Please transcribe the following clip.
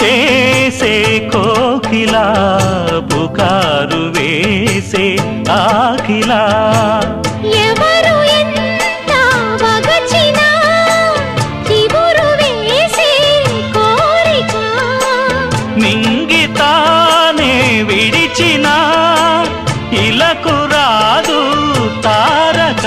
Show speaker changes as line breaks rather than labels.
చేసే కోకిలా పుకారు వేసే
కోరిక.
మింగితానే విడిచిన ఇలకు రాదు తారక.